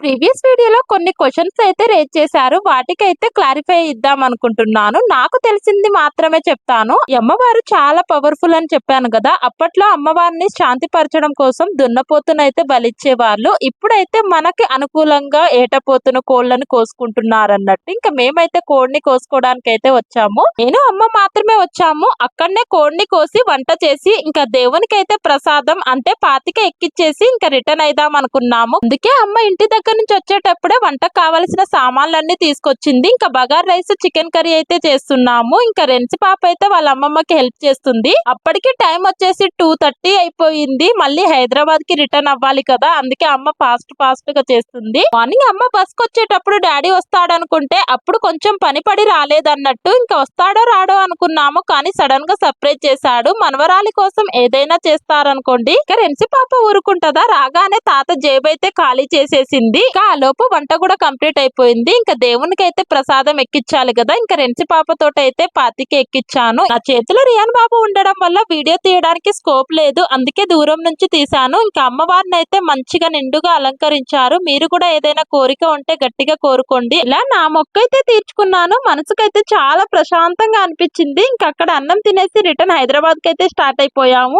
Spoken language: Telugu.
ప్రీవియస్ వీడియోలో కొన్ని క్వశ్చన్స్ అయితే రేజ్ చేశారు. వాటికైతే క్లారిఫై ఇద్దాం అనుకుంటున్నాను. నాకు తెలిసింది మాత్రమే చెప్తాను. అమ్మవారు చాలా పవర్ఫుల్ అని చెప్పాను కదా. అప్పట్లో అమ్మవారిని శాంతిపరచడం కోసం దున్నపోతునైతే బలిచ్చేవాళ్ళు. ఇప్పుడైతే మనకి అనుకూలంగా ఏటపోతున్న కోళ్ళని కోసుకుంటున్నారు అన్నట్టు ఇంకా మేమైతే కోడిని కోసుకోవడానికి అయితే వచ్చాము. నేను అమ్మ మాత్రమే వచ్చాము. అక్కడనే కోడిని కోసి వంట చేసి ఇంకా దేవునికి అయితే ప్రసాదం అంటే పాతిక ఎక్కిచ్చేసి ఇంకా రిటర్న్ అయిదాం అనుకున్నాము. అందుకే అమ్మ ఇంటి దగ్గర నుంచి వచ్చేటప్పుడే వంట కావాల్సిన సామాన్లన్నీ తీసుకొచ్చింది. ఇంకా బగార్ రైస్ చికెన్ కర్రీ అయితే చేస్తున్నాము. ఇంకా రెన్సి పాప అయితే వాళ్ళ అమ్మమ్మకి హెల్ప్ చేస్తుంది. అప్పటికి టైం వచ్చేసి టూ థర్టీ అయిపోయింది. మళ్ళీ హైదరాబాద్కి రిటర్న్ అవ్వాలి కదా. అందుకే అమ్మ ఫాస్ట్ ఫాస్ట్గా చేస్తుంది. మార్నింగ్ అమ్మ బస్కి వచ్చేటప్పుడు డాడీ వస్తాడు అనుకుంటే అప్పుడు కొంచెం పని పడి రాలేదన్నట్టు ఇంకా వస్తాడో రాడో అనుకున్నాము. కానీ సడన్గా సర్ప్రైజ్ చేశాడు. మనవరాలి కోసం ఏదైనా చేస్తారనుకోండి. ఇంకా రెన్సి పాప ఊరుకుంటదా? రాగానే తాత జేబు అయితే ఖాళీ చేసేసింది. ఇంకా ఆ లోపు వంట కూడా కంప్లీట్ అయిపోయింది. ఇంకా దేవునికి అయితే ప్రసాదం ఎక్కించాలి కదా. ఇంకా రెంచి పాపతో అయితే పాతికి ఎక్కించాను నా చేతిలో రియాన్ బాబు ఉండడం వల్ల వీడియో తీయడానికి స్కోప్ లేదు. అందుకే దూరం నుంచి తీసాను ఇంకా అమ్మవారిని అయితే మంచిగా నిండుగా అలంకరించారు. మీరు కూడా ఏదైనా కోరిక ఉంటే గట్టిగా కోరుకోండి. ఇలా నా మొక్క అయితే తీర్చుకున్నాను. మనసుకైతే చాలా ప్రశాంతంగా అనిపించింది. ఇంకా అక్కడ అన్నం తినేసి రిటర్న్ హైదరాబాద్కి అయితే స్టార్ట్ అయిపోయాము.